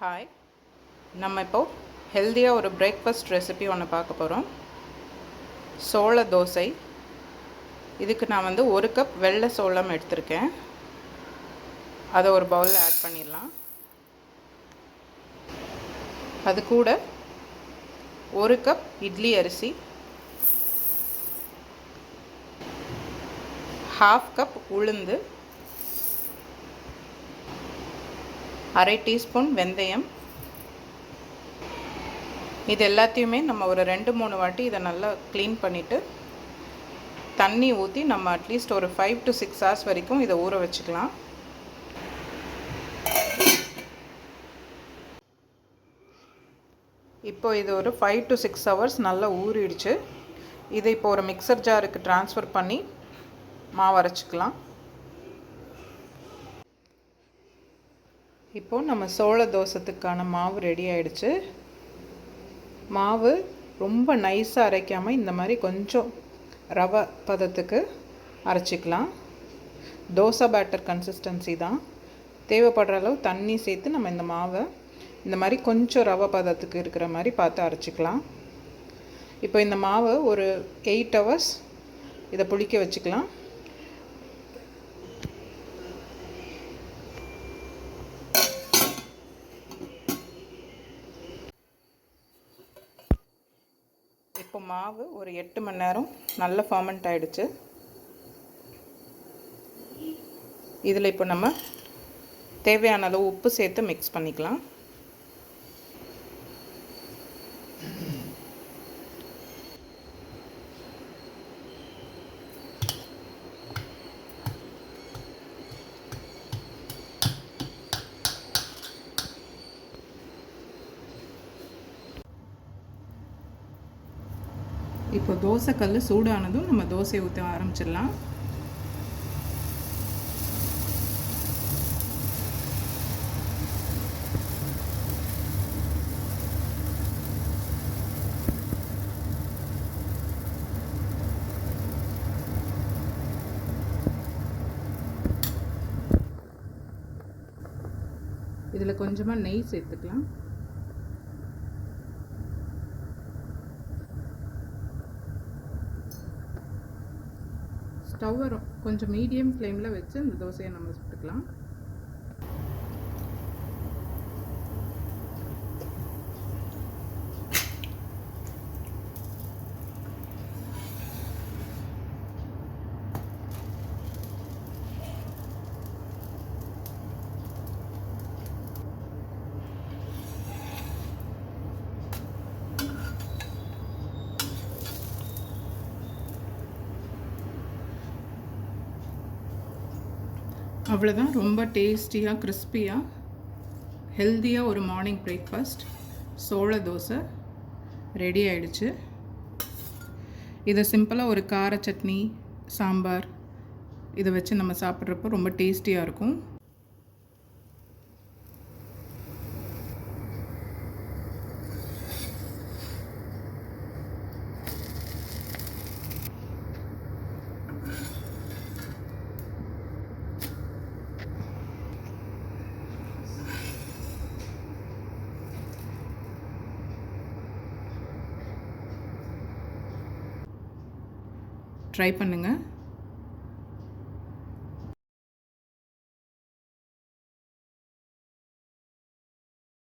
Hi நம்ம இப்போது ஹெல்த்தியாக ஒரு பிரேக்ஃபாஸ்ட் ரெசிபி ஒன்று பார்க்க போகிறோம் சோள தோசை. இதுக்கு நான் வந்து ஒரு கப் வெள்ளை சோளம் எடுத்திருக்கேன். அதை ஒரு பவுலில் ஆட் பண்ணிடலாம். அது கூட ஒரு கப் இட்லி அரிசி. ஹாஃப் கப் உளுந்து. அரை டீஸ்பூன் வெந்தயம். இது எல்லாத்தையுமே நம்ம ஒரு ரெண்டு மூணு வாட்டி இதை நல்லா க்ளீன் பண்ணிவிட்டு தண்ணி ஊற்றி நம்ம அட்லீஸ்ட் ஒரு ஃபைவ் டு சிக்ஸ் ஹவர்ஸ் வரைக்கும் இதை ஊற வச்சுக்கலாம். இப்போ இது ஒரு ஃபைவ் டு சிக்ஸ் ஹவர்ஸ் நல்லா ஊறிடுச்சு. இதை இப்போ ஒரு மிக்சர் ஜாருக்கு ட்ரான்ஸ்ஃபர் பண்ணி மாவு அரைச்சிக்கலாம். இப்போது நம்ம சோள தோசத்துக்கான மாவு ரெடி ஆயிடுச்சு. மாவு ரொம்ப நைஸாக அரைக்காமல் இந்த மாதிரி கொஞ்சம் ரவை பதத்துக்கு அரைச்சிக்கலாம். தோசை பேட்டர் கன்சிஸ்டன்சி தான். தேவைப்படுற அளவு தண்ணி சேர்த்து நம்ம இந்த மாவை இந்த மாதிரி கொஞ்சம் ரவை பதத்துக்கு இருக்கிற மாதிரி பார்த்து அரைச்சிக்கலாம். இப்போ இந்த மாவை ஒரு எயிட் ஹவர்ஸ் இதை புளிக்க வச்சுக்கலாம். இப்போ மாவு ஒரு எட்டு மணி நேரம் நல்ல ஃபார்மெண்ட் ஆகிடுச்சு இதில் இப்போ நம்ம தேவையான அளவு உப்பு சேர்த்து மிக்ஸ் பண்ணிக்கலாம். இப்போ தோசைக்கல் சூடானதும் நம்ம தோசையை ஊற்ற ஆரம்பிச்சிடலாம். இதில் கொஞ்சமாக நெய் சேர்த்துக்கலாம். ஸ்டவ் வரும் கொஞ்சம் மீடியம் ஃப்ளேமில் வச்சு இந்த தோசையை நம்ம சுட்டுக்கலாம். அவ்வளோதான் ரொம்ப டேஸ்டியாக கிறிஸ்பியாக ஹெல்த்தியாக ஒரு மார்னிங் பிரேக்ஃபாஸ்ட். சோள தோசை ரெடி ஆயிடுச்சு. இதை சிம்பிளாக ஒரு கார சட்னி சாம்பார் இதை வச்சு நம்ம சாப்பிட்றப்போ ரொம்ப டேஸ்டியாக இருக்கும். ட்ரை பண்ணுங்கள்